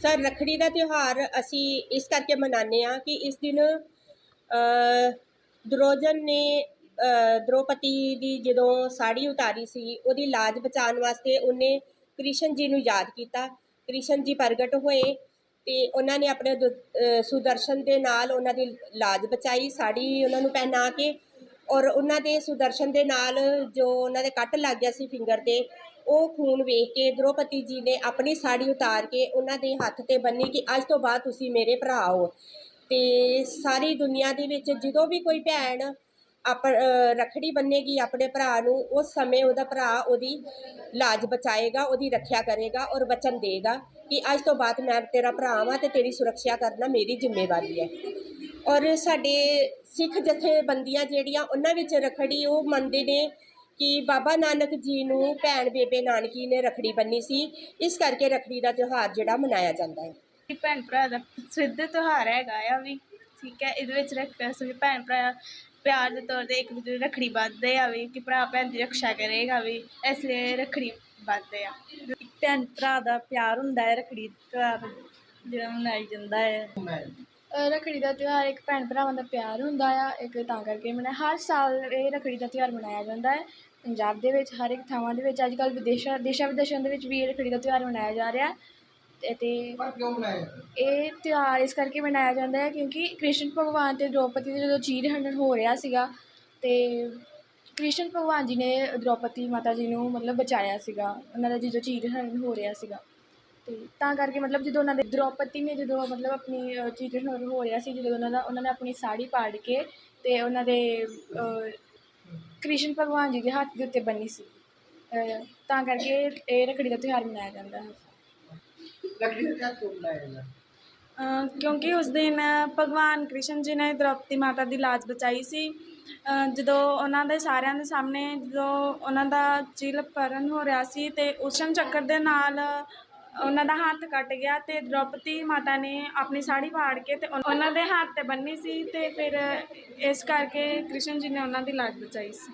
Sir Rakhri ਦਾ ਤਿਉਹਾਰ ਅਸੀਂ ਇਸ ਕਰਕੇ ਮਨਾਉਂਦੇ ਹਾਂ ਕਿ ਇਸ ਦਿਨ ਅ, ਨੇ ਅ, ਦ੍ਰੋਪਦੀ ਦੀ ਜਦੋਂ ਸਾੜੀ ਉਤਾਰੀ ਸੀ ਉਹਦੀ ਲਾਜ ਬਚਾਉਣ ਵਾਸਤੇ ਉਹਨੇ ਕ੍ਰਿਸ਼ਨ ਜੀ ਨੂੰ ਯਾਦ ਕੀਤਾ। ਕ੍ਰਿਸ਼ਨ ਜੀ ਪ੍ਰਗਟ ਹੋਏ ਤੇ ਉਹਨਾਂ ਨੇ ਆਪਣੇ ਦੁ- ਅ, ਸੁਦਰਸ਼ਨ ਦੇ ਨਾਲ ਉਹਨਾਂ ਦੀ ਲਾਜ ਬਚਾਈ ਸਾੜੀ ਉਹਨਾਂ ਨੂੰ ਪਹਿਨਾ ਕੇ ਔਰ ਉਹਨਾਂ ਦੇ ਸੁਦਰਸ਼ਨ ਦੇ ਨਾਲ ਜੋ ਉਹਨਾਂ ਦੇ ਕੱਟ ਲੱਗ ਗਿਆ ਸੀ ਫਿੰਗਰ ਤੇ ਉਹ ਖੂਨ ਵੇਖ ਕੇ ਦ੍ਰੋਪਦੀ ਜੀ ਨੇ ਆਪਣੀ ਸਾੜੀ ਉਤਾਰ ਕੇ ਉਹਨਾਂ ਦੇ ਹੱਥ ਤੇ ਬੰਨੀ ਕਿ ਅੱਜ ਤੋਂ ਬਾਅਦ ਤੁਸੀਂ ਮੇਰੇ ਭਰਾ ਹੋ। ਤੇ ਸਾਰੀ ਦੁਨੀਆ ਦੇ ਵਿੱਚ ਜਦੋਂ ਵੀ ਕੋਈ ਭੈਣ ਆਪ ਅ, ਰੱਖੜੀ ਬੰਨੇਗੀ ਆਪਣੇ ਭਰਾ ਨੂੰ ਉਸ ਸਮੇਂ ਉਹਦਾ ਭਰਾ ਉਹਦੀ ਲਾਜ ਬਚਾਏਗਾ ਉਹਦੀ ਰੱਖਿਆ ਕਰੇਗਾ ਔਰ ਵਚਨ ਦੇਗਾ ਕਿ ਅੱਜ ਤੋਂ ਬਾਅਦ ਮੈਂ ਤੇਰਾ ਭਰਾ ਵਾਂ ਤੇ ਤੇਰੀ ਸੁਰੱਖਿਆ ਕਰਨਾ ਮੇਰੀ ਜ਼ਿੰਮੇਵਾਰੀ ਹੈ। ਔਰ ਸਾਡੇ ਸਿੱਖ ਜਥੇਬੰਦੀਆਂ ਜਿਹੜੀਆਂ ਉਹਨਾਂ ਵਿੱਚ ਰੱਖੜੀ ਉਹ ਮੰਨਦੇ ਨੇ ਕਿ ਬਾਬਾ ਨਾਨਕ ਜੀ ਨੂੰ ਭੈਣ ਬੇਬੇ ਨਾਨਕੀ ਨੇ ਰੱਖੜੀ ਬੰਨੀ ਸੀ। ਇਸ ਕਰਕੇ ਰੱਖੜੀ ਦਾ ਤਿਉਹਾਰ ਜਿਹੜਾ ਮਨਾਇਆ ਜਾਂਦਾ ਹੈ। ਭੈਣ ਭਰਾ ਦਾ ਸਿੱਧ ਤਿਉਹਾਰ ਹੈਗਾ ਆ ਵੀ ਠੀਕ ਹੈ ਇਹਦੇ ਵਿੱਚ ਰੱਖ ਅਸੀਂ ਭੈਣ ਭਰਾ ਪਿਆਰ ਦੇ ਤੌਰ ਤੇ ਇੱਕ ਦੂਜੇ ਨੂੰ ਰੱਖੜੀ ਬੰਨ੍ਹਦੇ ਆ ਵੀ ਕਿ ਭਰਾ ਭੈਣ ਦੀ ਰੱਖਿਆ ਕਰੇਗਾ ਵੀ ਇਸ ਲਈ ਰੱਖੜੀ ਬੰਨ੍ਹਦੇ ਆ। ਭੈਣ ਭਰਾ ਦਾ ਪਿਆਰ ਹੁੰਦਾ ਹੈ ਰੱਖੜੀ ਤਿਉਹਾਰ ਜਿਹੜਾ ਮਨਾਈ ਜਾਂਦਾ ਹੈ। ਰੱਖੜੀ ਦਾ ਤਿਉਹਾਰ ਇੱਕ ਭੈਣ ਭਰਾਵਾਂ ਦਾ ਪਿਆਰ ਹੁੰਦਾ ਆ ਇੱਕ ਤਾਂ ਕਰਕੇ ਮਨਾਇਆ ਹਰ ਸਾਲ ਇਹ ਰੱਖੜੀ ਦਾ ਤਿਉਹਾਰ ਮਨਾਇਆ ਜਾਂਦਾ ਹੈ। ਪੰਜਾਬ ਦੇ ਵਿੱਚ ਹਰ ਇੱਕ ਥਾਵਾਂ ਦੇ ਵਿੱਚ ਅੱਜ ਕੱਲ੍ਹ ਵਿਦੇਸ਼ਾਂ ਦੇਸ਼ਾਂ ਵਿਦੇਸ਼ਾਂ ਦੇ ਵਿੱਚ ਵੀ ਇਹ ਰੱਖੜੀ ਦਾ ਤਿਉਹਾਰ ਮਨਾਇਆ ਜਾ ਰਿਹਾ। ਤੇ ਤੇ ਇਹ ਤਿਉਹਾਰ ਇਸ ਕਰਕੇ ਮਨਾਇਆ ਜਾਂਦਾ ਹੈ ਕਿਉਂਕਿ ਕ੍ਰਿਸ਼ਨ ਭਗਵਾਨ ਤੇ ਦ੍ਰੋਪਦੀ ਦਾ ਜਦੋਂ ਚੀਰ ਹਨਨ ਹੋ ਰਿਹਾ ਸੀਗਾ ਤੇ ਕ੍ਰਿਸ਼ਨ ਭਗਵਾਨ ਜੀ ਨੇ ਦ੍ਰੋਪਦੀ ਮਾਤਾ ਜੀ ਨੂੰ ਮਤਲਬ ਬਚਾਇਆ ਸੀਗਾ। ਉਹਨਾਂ ਦਾ ਜਦੋਂ ਚੀਰ ਹਨਨ ਹੋ ਰਿਹਾ ਸੀਗਾ। ਤੇ ਤਾਂ ਕਰਕੇ ਮਤਲਬ ਜਦੋਂ ਉਹਨਾਂ ਦੇ ਦ੍ਰੋਪਦੀ ਨੇ ਜਦੋਂ ਮਤਲਬ ਆਪਣੀ ਅ, ਚੀਰ ਹਨਨ ਹੋ ਰਿਹਾ ਸੀ ਜਦੋਂ ਉਹਨਾਂ ਦਾ ਉਹਨਾਂ ਨੇ ਆਪਣੀ ਸਾੜੀ ਪਾੜ ਕੇ ਤੇ ਉਹਨਾਂ ਦੇ ਕ੍ਰਿਸ਼ਨ ਭਗਵਾਨ ਜੀ ਦੇ ਹੱਥ ਦੇ ਉੱਤੇ ਬੰਨੀ ਸੀ। ਤਾਂ ਕਰਕੇ ਇਹ ਰੱਖੜੀ ਦਾ ਤਿਉਹਾਰ ਮਨਾਇਆ ਜਾਂਦਾ ਹੈ। ਦਾ ਕਿਉਂ ਜਾਂਦਾ? ਕਿਉਂਕਿ ਉਸ ਦਿਨ ਭਗਵਾਨ ਕ੍ਰਿਸ਼ਨ ਜੀ ਨੇ ਦ੍ਰੋਪਦੀ ਮਾਤਾ ਦੀ ਲਾਜ ਬਚਾਈ ਸੀ। ਜਦੋਂ ਉਹਨਾਂ ਦੇ ਸਾਰਿਆਂ ਦੇ ਸਾਹਮਣੇ ਜਦੋਂ ਉਹਨਾਂ ਦਾ ਚਿਲ ਪਰਨ ਹੋ ਰਿਹਾ ਸੀ ਤੇ ਉਸ਼ਮ ਚੱਕਰ ਦੇ ਨਾਲ ਉਹਨਾਂ ਦਾ ਹੱਥ ਕੱਟ ਗਿਆ ਤੇ ਦ੍ਰੋਪਦੀ ਮਾਤਾ ਨੇ ਆਪਣੀ ਸਾੜੀ ਪਾੜ ਕੇ ਤੇ ਉਨ- ਉਹਨਾਂ ਦੇ ਹੱਥ ਤੇ ਬੰਨੀ ਸੀ ਤੇ ਫਿਰ ਇਸ ਕਰਕੇ ਕ੍ਰਿਸ਼ਨ ਜੀ ਨੇ ਉਹਨਾਂ ਦੀ ਲਾਜ ਬਚਾਈ ਸੀ।